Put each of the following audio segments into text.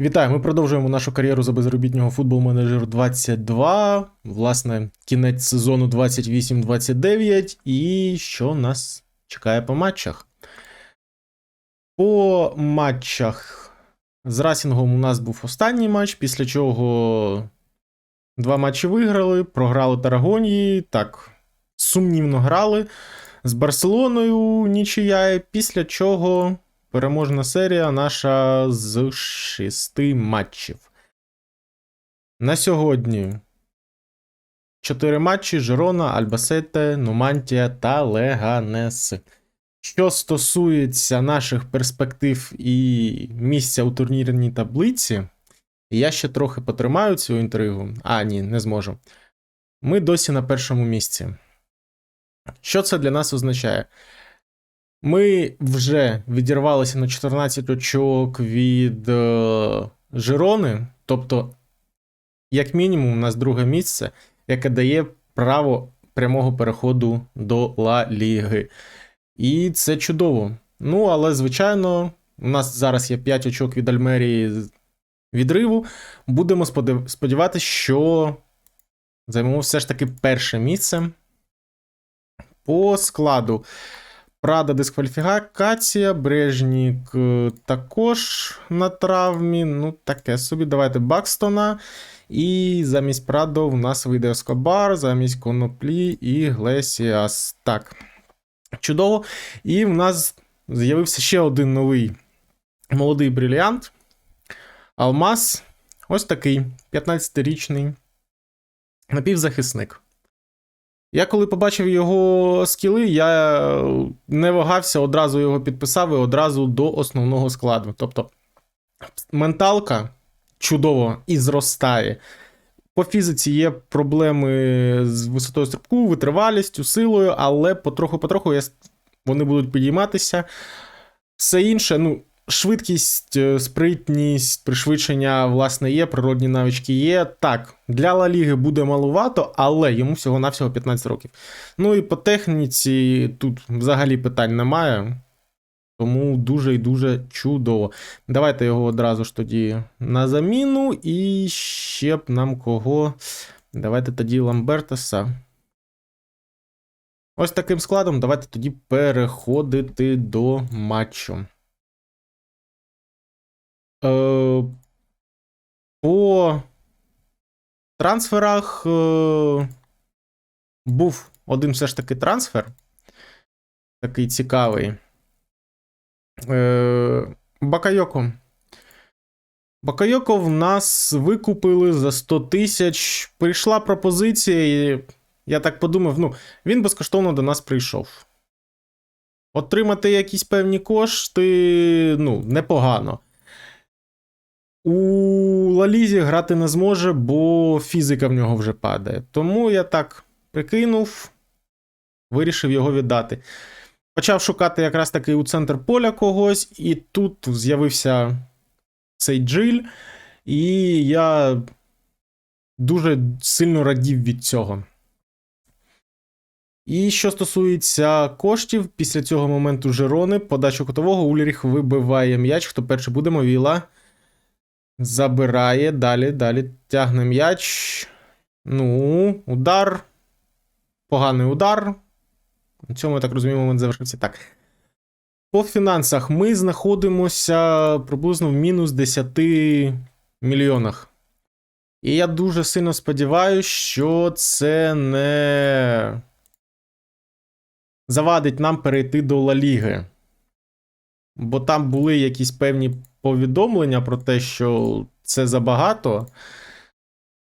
Вітаю, ми продовжуємо нашу кар'єру за безробітнього футбол менеджер 22. Власне, кінець сезону 28-29. І що нас чекає по матчах? По матчах з Расінгом у нас був останній матч, після чого два матчі виграли, програли Тарагонії. Так, сумнівно грали. З Барселоною нічия, після чого переможна серія наша з шести матчів. На сьогодні чотири матчі: Жирона, Альбасете, Нумантія та Леганес. Що стосується наших перспектив і місця у турнірній таблиці, я ще трохи потримаю цю інтригу. А, ні, не зможу. Ми досі на першому місці. Що це для нас означає? Ми вже відірвалися на 14 очок від е, Жирони, тобто, як мінімум, у нас друге місце, яке дає право прямого переходу до Ла Ліги. І це чудово. Ну, але, звичайно, у нас зараз є 5 очок від Альмерії відриву. Будемо сподіватися, що займемо все ж таки перше місце. По складу. Прада дискваліфікація, Брежнік е, також на травмі. Ну, таке собі. Давайте Бакстона. І замість Прадо в нас вийде Ескобар, замість Коноплі і Глесіас. Так. Чудово. І в нас з'явився ще один новий молодий бриліант. Алмаз. Ось такий 15-річний напівзахисник. Я коли побачив його скіли, я не вагався, одразу його підписав і одразу до основного складу. Тобто менталка чудово і зростає. По фізиці є проблеми з висотою стрибку, витривалістю, силою, але потроху-потроху вони будуть підійматися. Все інше, ну, швидкість, е, спритність, пришвидшення, власне, є, природні навички є. Так, для Ла Ліги буде малувато, але йому всього-навсього 15 років. Ну і по техніці тут взагалі питань немає. Тому дуже і дуже чудово. Давайте його одразу ж тоді на заміну. І ще б нам кого. Давайте тоді Ламбертеса. Ось таким складом давайте тоді переходити до матчу. Е, по трансферах е, був один все ж таки трансфер. Такий цікавий. Е, Бакайоко. Бакайоко в нас викупили за 100 тисяч. Прийшла пропозиція, і я так подумав: ну, він безкоштовно до нас прийшов. Отримати якісь певні кошти, ну, непогано. У Лалізі грати не зможе, бо фізика в нього вже падає. Тому я так прикинув, вирішив його віддати. Почав шукати якраз таки у центр поля когось, і тут з'явився цей джиль, і я дуже сильно радів від цього. І що стосується коштів, після цього моменту Жерони, подачу кутового, Ульріх вибиває м'яч. Хто перший буде, Мовіла. Забирає. Далі, далі тягне м'яч. Ну, удар. Поганий удар. На цьому, я так розумію, момент завершився. Так. По фінансах ми знаходимося приблизно в мінус 10 мільйонах. І я дуже сильно сподіваюся, що це не завадить нам перейти до Ла Ліги. Бо там були якісь певні повідомлення про те, що це забагато.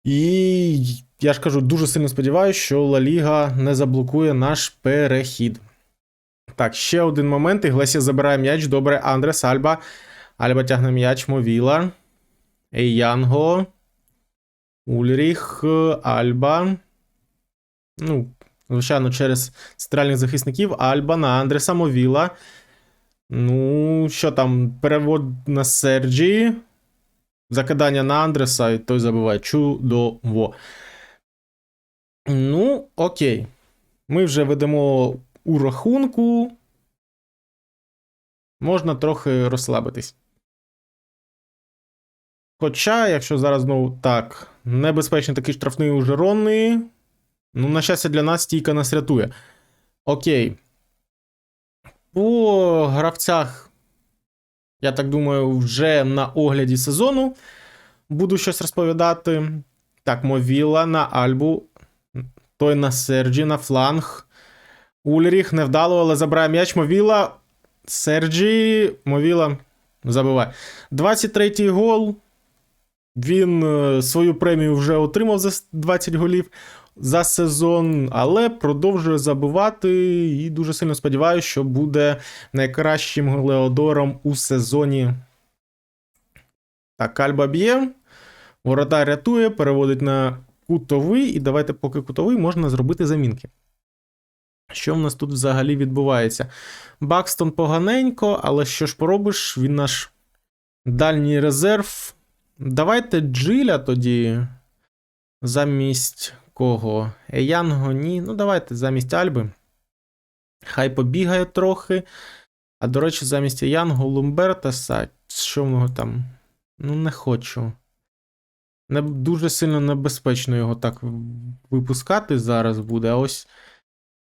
І я ж кажу, дуже сильно сподіваюся, що Ла Ліга не заблокує наш перехід. Так, ще один момент. Іглесія забирає м'яч. Добре, Андрес Альба. Альба тягне м'яч, Мовіла. Ейянго. Ульріх, Альба. Ну, звичайно, через центральних захисників. Альба на Андреса Мовіла. Ну, що там? Перевод на Серджі. Закидання на Андреса, і той забиває. Чудово. Ну, окей. Ми вже ведемо у рахунку. Можна трохи розслабитись. Хоча, якщо зараз знову так, небезпечний такий штрафний у Жерони. Ну, на щастя, для нас стійка нас рятує. Окей. По гравцях, я так думаю, вже на огляді сезону буду щось розповідати. Так, Мовіла на Альбу, той на Серджі, на фланг. Ульріх невдало, але забирає м'яч. Мовіла. Серджі. Мовіла забиває. 23-й гол. Він е, свою премію вже отримав за 20 голів за сезон, але продовжує забивати і дуже сильно сподіваюся, що буде найкращим голеодором у сезоні. Так, Кальба б'є. Воротар рятує, переводить на кутовий, і давайте, поки кутовий, можна зробити замінки. Що в нас тут взагалі відбувається? Бакстон поганенько, але що ж поробиш, він наш дальній резерв. Давайте Джиля тоді. Замість кого? Еянго, ні. Ну, давайте замість Альби. Хай побігає трохи. А до речі, замість Еянго Лумбертаса. Що в нього там? Ну, не хочу. Не, дуже сильно небезпечно його так випускати зараз буде. А ось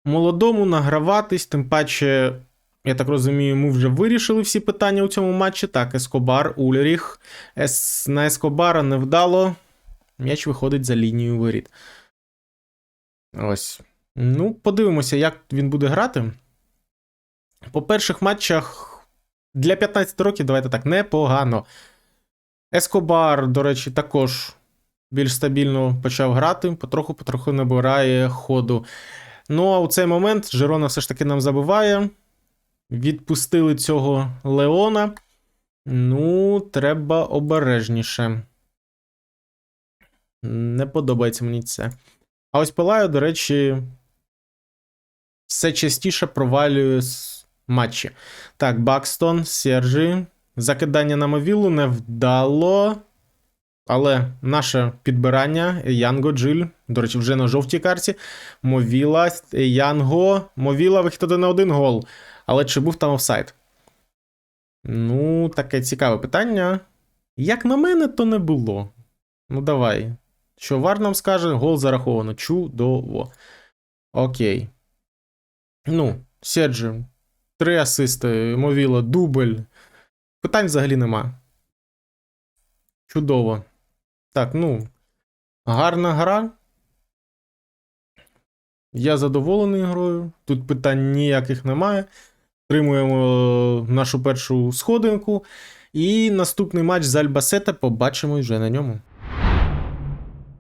молодому награватись, тим паче, я так розумію, ми вже вирішили всі питання у цьому матчі. Так, Ескобар, Ульріх. Ес... На Ескобара невдало. М'яч виходить за лінію воріт. Ось. Ну, подивимося, як він буде грати. По перших матчах для 15 років, давайте так, непогано. Ескобар, до речі, також більш стабільно почав грати, потроху-потроху набирає ходу. Ну, а у цей момент Жерона все ж таки нам забиває. Відпустили цього Леона. Ну, треба обережніше. Не подобається мені це. А ось Пелаю, до речі, все частіше провалює матчі. Так, Бакстон, Сержі. Закидання на мовілу не вдало. Але наше підбирання Янго Джиль, до речі, вже на жовтій карті. Мовіла, Янго. Мовіла вихід один на один гол. Але чи був там офсайд? Ну, таке цікаве питання. Як на мене, то не було. Ну, давай. Що Вар нам скаже, гол зараховано. Чудово. Окей. Ну, Серджі. Три асисти, Мовіла, дубль. Питань взагалі нема. Чудово. Так, ну. Гарна гра. Я задоволений грою. Тут питань ніяких немає. Тримуємо нашу першу сходинку. І наступний матч з Альбасета побачимо вже на ньому.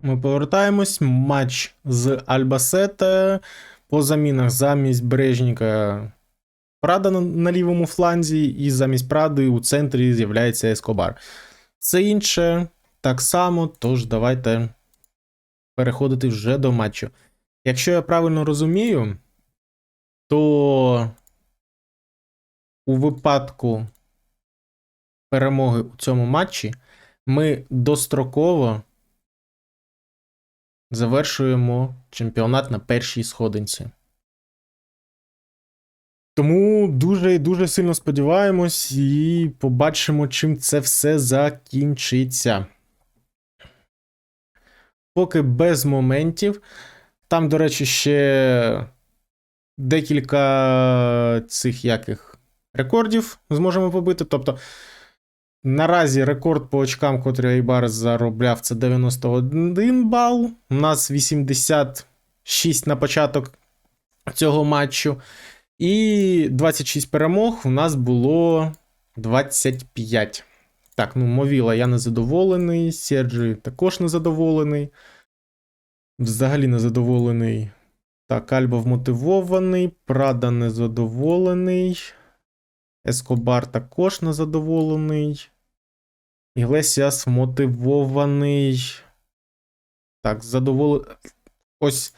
Ми повертаємось. Матч з Альбасета. По замінах замість Брежніка Прада на, на лівому фланзі, і замість Пради у центрі з'являється Ескобар. Це інше так само, тож давайте переходити вже до матчу. Якщо я правильно розумію, то у випадку перемоги у цьому матчі ми достроково завершуємо чемпіонат на першій сходинці. Тому дуже і дуже сильно сподіваємось і побачимо, чим це все закінчиться. Поки без моментів. Там, до речі, ще декілька цих яких рекордів зможемо побити. Тобто, наразі рекорд по очкам, котрий Айбар заробляв, це 91 бал. У нас 86 на початок цього матчу. І 26 перемог у нас було 25. Так, ну, Мовіла, я не задоволений. Серджі також не задоволений. Взагалі не задоволений. Так, Альба вмотивований. Прада незадоволений. Ескобар також незадоволений. Іглесіас мотивований. Так, задоволений. Ось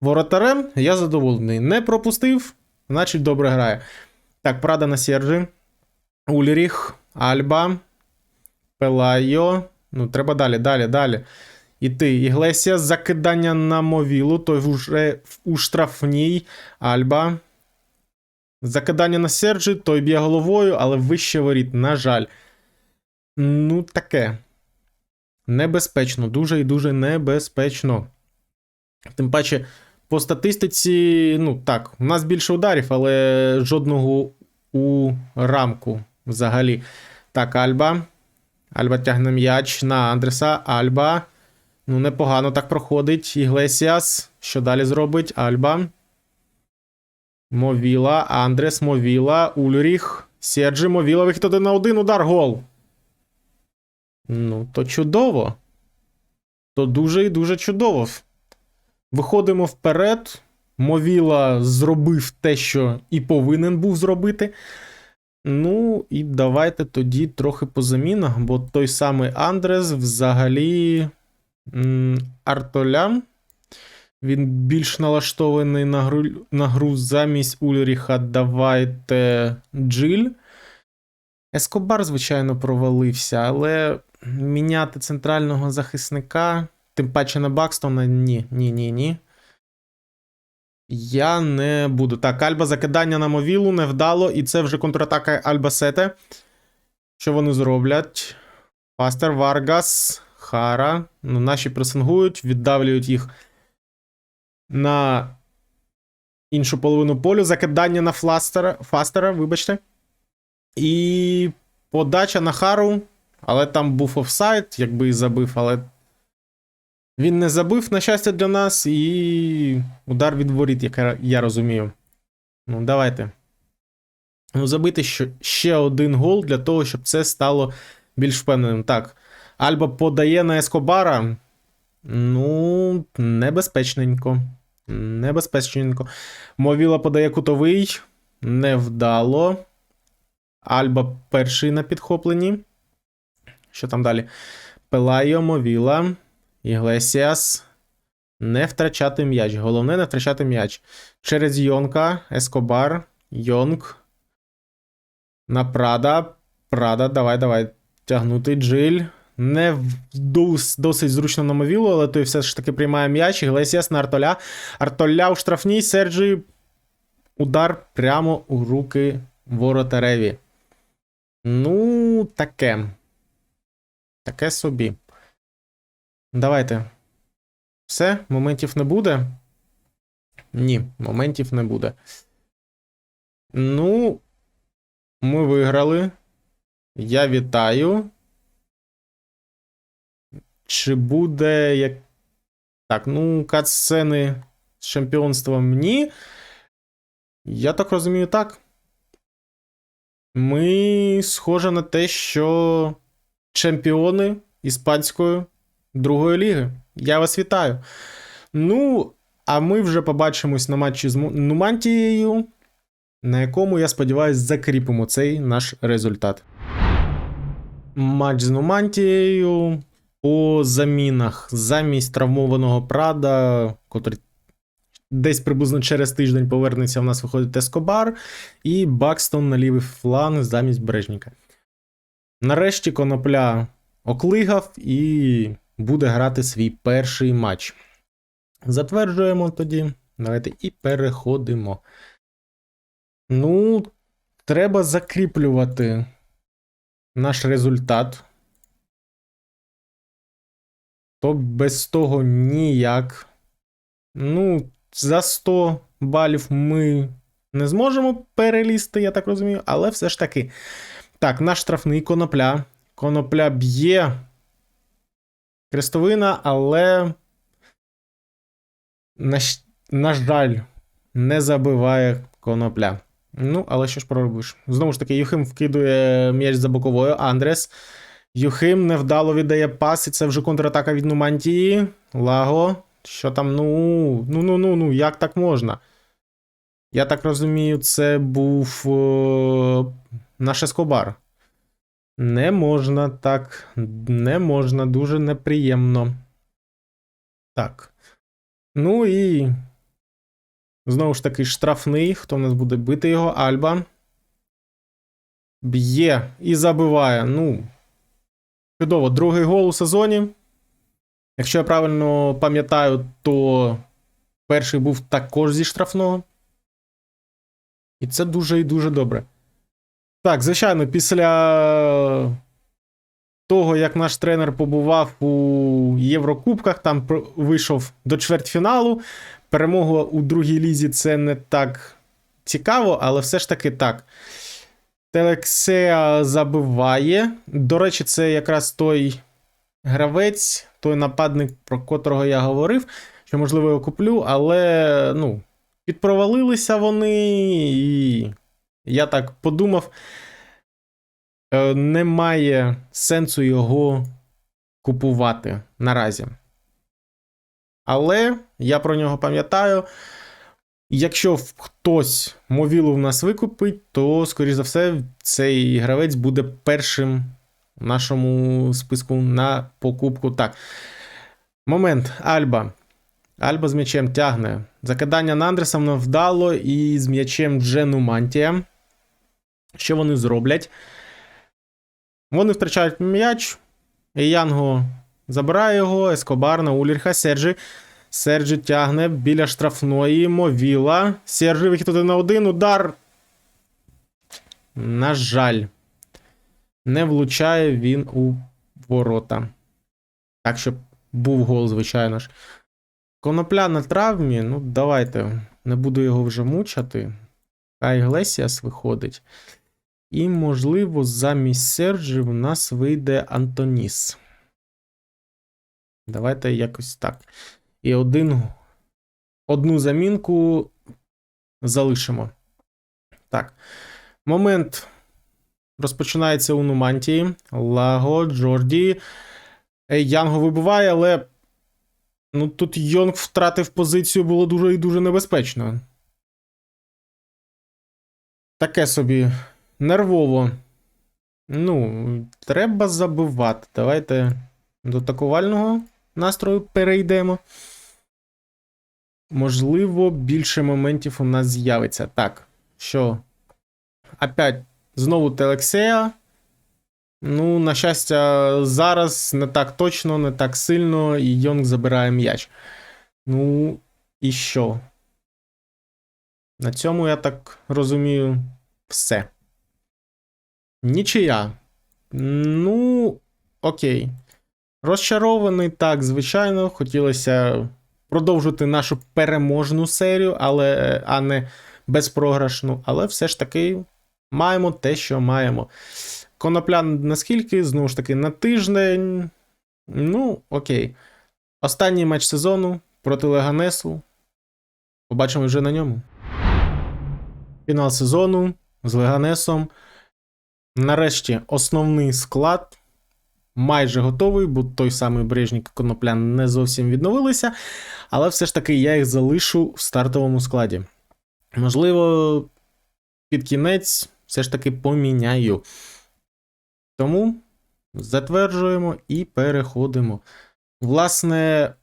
воротарем я задоволений. Не пропустив. Значить, добре грає. Так, Прада на Сержі. Ульріх, Альба. Пелайо. Ну, треба далі, далі, далі. Іти. Іглесія. Закидання на мовілу. Той вже у штрафній. Альба. Закидання на Серджі. Той б'є головою, але вище воріт. На жаль. Ну, таке. Небезпечно, дуже і дуже небезпечно. Тим паче, по статистиці, ну так, у нас більше ударів, але жодного у рамку взагалі. Так, Альба. Альба тягне м'яч на Андреса. Альба. Ну, непогано так проходить. Іглесіас. Що далі зробить? Альба. Мовіла. Андрес, Мовіла. Ульріх. Серджі, Мовіла. Вихід один на один. Удар. Гол. Ну, то чудово. То дуже і дуже чудово. Виходимо вперед. Мовіла зробив те, що і повинен був зробити. Ну, і давайте тоді трохи по замінах, бо той самий Андрес взагалі м, Артоля. Він більш налаштований на гру, на гру замість Ульріха. Давайте Джиль. Ескобар, звичайно, провалився, але міняти центрального захисника, тим паче на Бакстона, ні, ні, ні, ні. Я не буду. Так, Альба закидання на Мовілу невдало, і це вже контратака Альбасете. Що вони зроблять? Пастер Варгас, Хара. Ну, наші пресингують, віддавлюють їх на іншу половину полю. Закидання на Фластера, Фастера, вибачте. І подача на Хару. Але там був офсайд, якби і забив, але він не забив, на щастя, для нас, і удар від воріт, як я- розумію. Ну, давайте. Ну, забити ще один гол для того, щоб це стало більш впевненим. Так. Альба подає на Ескобара. Ну, небезпечненько. Небезпечненько. Мовіла подає кутовий. Невдало. Альба перший на підхопленні. Що там далі? Пелайо, Мовіла. Іглесіас. Не втрачати м'яч. Головне не втрачати м'яч. Через Йонка, Ескобар, Йонг. На Прада. Прада, давай, давай. Тягнути Джиль. Не дос- досить зручно на Мовілу, але той все ж таки приймає м'яч. Іглесіас на Артоля. Артоля у штрафній. Серджі. Удар прямо у руки воротареві. Ну, таке. Таке собі. Давайте. Все, моментів не буде. Ні, моментів не буде. Ну, ми виграли. Я вітаю. Чи буде як. Так, ну, катсцени з чемпіонством ні. Я так розумію, так. Ми схоже на те, що чемпіони іспанської другої ліги. Я вас вітаю. Ну, а ми вже побачимось на матчі з Нумантією, на якому, я сподіваюся, закріпимо цей наш результат. Матч з Нумантією по замінах замість травмованого Прада, котрий десь приблизно через тиждень повернеться, в нас виходить Ескобар, і Бакстон на лівий фланг замість Брежніка. Нарешті конопля оклигав і буде грати свій перший матч. Затверджуємо тоді. Давайте і переходимо. Ну, треба закріплювати наш результат. То без того ніяк. Ну, за 100 балів ми не зможемо перелізти, я так розумію, але все ж таки. Так, наш штрафний конопля. Конопля б'є крестовина, але. На, на жаль, не забиває конопля. Ну, але що ж проробиш? Знову ж таки, Юхим вкидує м'яч за боковою. Андрес. Юхим невдало віддає пас, і це вже контратака від Нумантії. Лаго. Що там? Ну, ну, ну, ну, ну, як так можна? Я так розумію, це був е, наш Ескобар. Не можна так. Не можна, дуже неприємно. Так. Ну і. Знову ж таки, штрафний. Хто в нас буде бити його? Альба. Б'є і забиває. Ну. Чудово, другий гол у сезоні. Якщо я правильно пам'ятаю, то перший був також зі штрафного. І це дуже і дуже добре. Так, звичайно, після того, як наш тренер побував у Єврокубках, там вийшов до чвертьфіналу. Перемога у другій лізі це не так цікаво, але все ж таки так. Телексея забиває. До речі, це якраз той гравець, той нападник, про котрого я говорив, що, можливо, його куплю, але ну, підпровалилися вони, і я так подумав, е, немає сенсу його купувати наразі. Але я про нього пам'ятаю. Якщо хтось мовілу в нас викупить, то, скоріш за все, цей гравець буде першим в нашому списку на покупку. Так. Момент. Альба. Альба з м'ячем тягне. Закидання на Андресона вдало і з м'ячем Джену Мантія. Що вони зроблять? Вони втрачають м'яч. Янго забирає його. Ескобар на Улірха. Серджі. Серджі тягне біля штрафної. Мовіла. Серджі вихід один на один. Удар. На жаль. Не влучає він у ворота. Так, щоб був гол, звичайно ж. Конопля на травмі. Ну, давайте. Не буду його вже мучати. Хай Глесіас виходить. І, можливо, замість Серджі в нас вийде Антоніс. Давайте якось так. І один, одну замінку залишимо. Так. Момент розпочинається у Нумантії. Лаго, Джорді. Е, Янго вибиває, але. Ну, тут Йонг втратив позицію, було дуже і дуже небезпечно. Таке собі нервово. Ну, треба забивати. Давайте до атакувального настрою перейдемо. Можливо, більше моментів у нас з'явиться. Так, що? Опять знову Телексея. Ну, на щастя, зараз не так точно, не так сильно, і Йонг забирає м'яч. Ну, і що? На цьому, я так розумію, все. Нічия. Ну, окей. Розчарований, так, звичайно. Хотілося продовжити нашу переможну серію, але, а не безпрограшну. Але все ж таки маємо те, що маємо. Конопля наскільки? Знову ж таки, на тиждень. Ну, окей. Останній матч сезону проти Леганесу. Побачимо вже на ньому. Фінал сезону з Леганесом. Нарешті основний склад майже готовий, бо той самий Брежнік і Коноплян не зовсім відновилися. Але все ж таки я їх залишу в стартовому складі. Можливо, під кінець все ж таки поміняю. Тому затверджуємо і переходимо. Власне,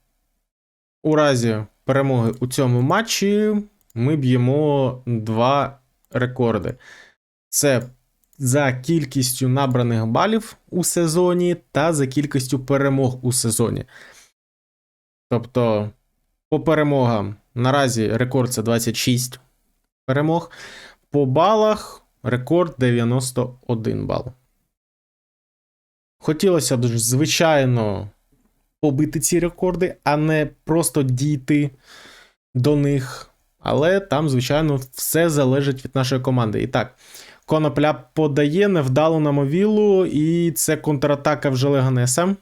у разі перемоги у цьому матчі ми б'ємо два рекорди. Це за кількістю набраних балів у сезоні та за кількістю перемог у сезоні. Тобто, по перемогам наразі рекорд це 26 перемог. По балах рекорд 91 бал. Хотілося б, звичайно, побити ці рекорди, а не просто дійти до них. Але там, звичайно, все залежить від нашої команди. І так, Конопля подає невдало на мовілу, і це контратака вже Леганеса.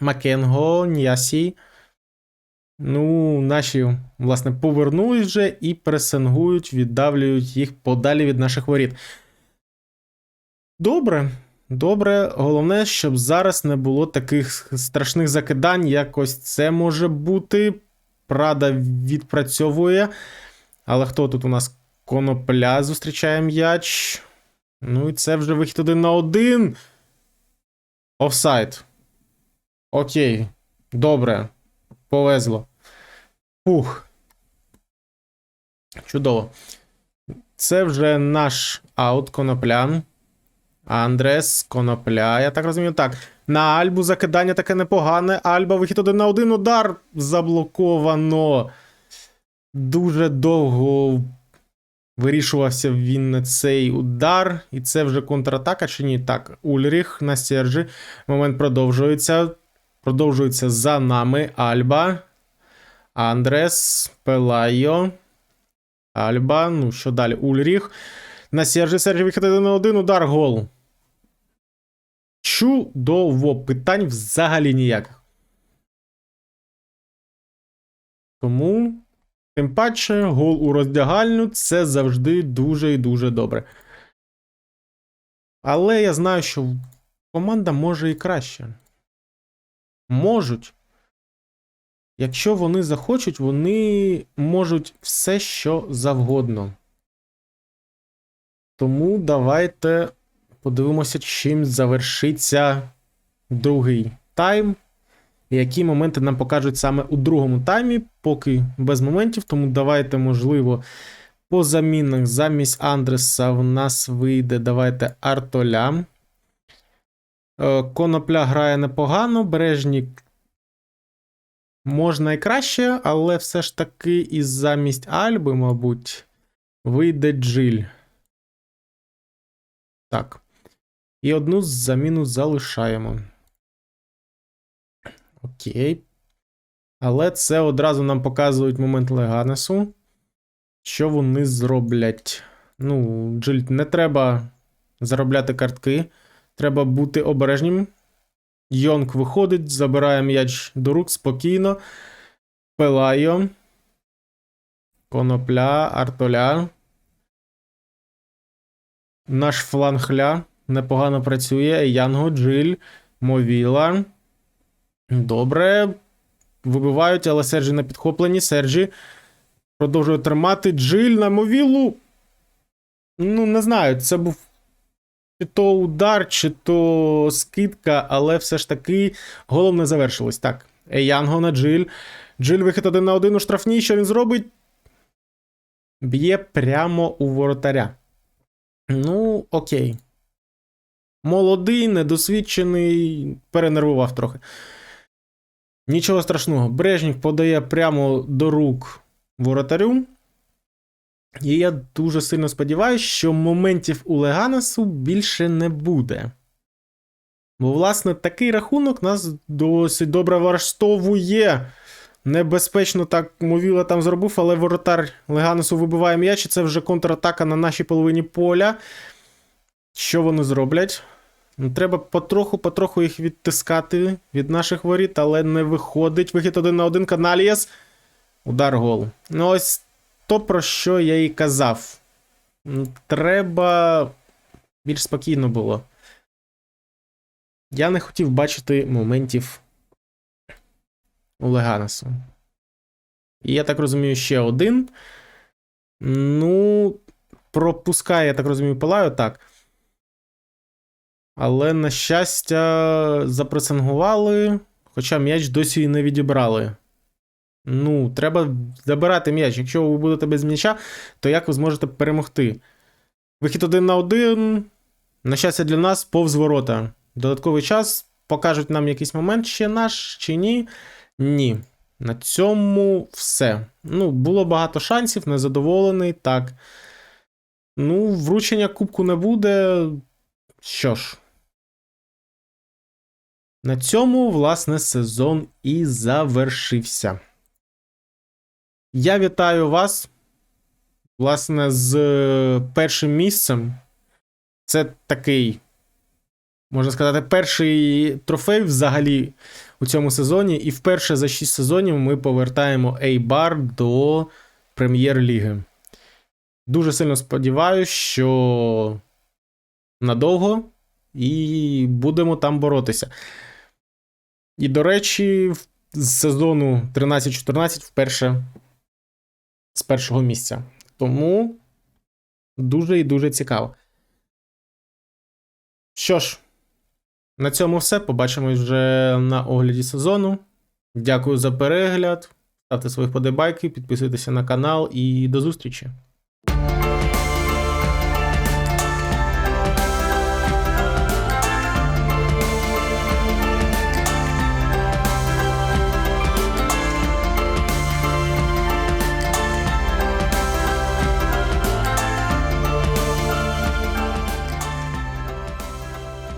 Макенго, Ньясі. Ну, наші, власне, повернулись вже і пресингують, віддавлюють їх подалі від наших воріт. Добре. Добре, головне, щоб зараз не було таких страшних закидань, якось це може бути. Прада відпрацьовує. Але хто тут у нас конопля зустрічає м'яч? Ну і це вже вихід один на один. Офсайд. Окей. Добре. Повезло. Фух. Чудово. Це вже наш аут коноплян. Андрес, конопля, я так розумію. Так. На Альбу закидання таке непогане. Альба вихід один на один удар заблоковано. Дуже довго Вирішувався він на цей удар, і це вже контратака чи ні? Так, Ульріх на Сержі. Момент продовжується. Продовжується за нами Альба. Андрес, Пелайо. Альба. Ну, що далі? Ульріх. На Сержі. Сержі виходить на один удар гол. Чудово. Питань взагалі ніяких. Тому. Тим паче, гол у роздягальню це завжди дуже і дуже добре. Але я знаю, що команда може і краще. Можуть. Якщо вони захочуть, вони можуть все, що завгодно. Тому давайте подивимося, чим завершиться другий тайм. Які моменти нам покажуть саме у другому таймі, поки без моментів. Тому давайте, можливо, по замінах замість Андреса в нас вийде. Давайте Артоля. Е, Конопля грає непогано, Бережнік можна і краще, але все ж таки і замість Альби, мабуть, вийде Джиль. Так. І одну заміну залишаємо. Окей. Але це одразу нам показують момент Леганесу. Що вони зроблять? Ну, Джиль, не треба заробляти картки. Треба бути обережнім. Йонг виходить, забирає м'яч до рук спокійно. Пелайо. Конопля, Артоля. Наш флангля непогано працює. Янго, Джиль, Мовіла. Добре. Вибивають, але Серджі на підхопленні. Серджі продовжує тримати. Джиль на Мовілу. Ну, не знаю, це був чи то удар, чи то скидка, але все ж таки голом не завершилось. Так. Еянго на Джиль. Джиль вихід один на один у штрафній. Що він зробить? Б'є прямо у воротаря. Ну, окей. Молодий, недосвідчений, перенервував трохи. Нічого страшного. Брежнік подає прямо до рук воротарю. І я дуже сильно сподіваюся, що моментів у Леганесу більше не буде. Бо, власне, такий рахунок нас досить добре влаштовує. Небезпечно так Мовіла там зробив, але воротар Леганесу вибиває м'яч, і це вже контратака на нашій половині поля. Що вони зроблять? Ну, Треба потроху-потроху їх відтискати від наших воріт, але не виходить. Вихід один на один Каналієс. Удар гол. Ну, ось то, про що я і казав. Треба більш спокійно було. Я не хотів бачити моментів у Леганесу. І я так розумію, ще один. Ну, пропускає, я так розумію, Палаю так. Але, на щастя, запресингували, хоча м'яч досі і не відібрали. Ну, треба забирати м'яч. Якщо ви будете без м'яча, то як ви зможете перемогти? Вихід один на один. На щастя, для нас повз ворота. Додатковий час покажуть нам якийсь момент ще наш чи ні. Ні. На цьому все. Ну, було багато шансів, незадоволений. Так. Ну, вручення кубку не буде. Що ж. На цьому, власне, сезон і завершився. Я вітаю вас, власне, з першим місцем. Це такий, можна сказати, перший трофей взагалі у цьому сезоні. І вперше за 6 сезонів ми повертаємо Ейбар до прем'єр-ліги. Дуже сильно сподіваюся, що надовго і будемо там боротися. І, до речі, з сезону 13-14 вперше з першого місця. Тому дуже і дуже цікаво. Що ж, на цьому все. Побачимось вже на огляді сезону. Дякую за перегляд. Ставте свої вподобайки, підписуйтеся на канал і до зустрічі!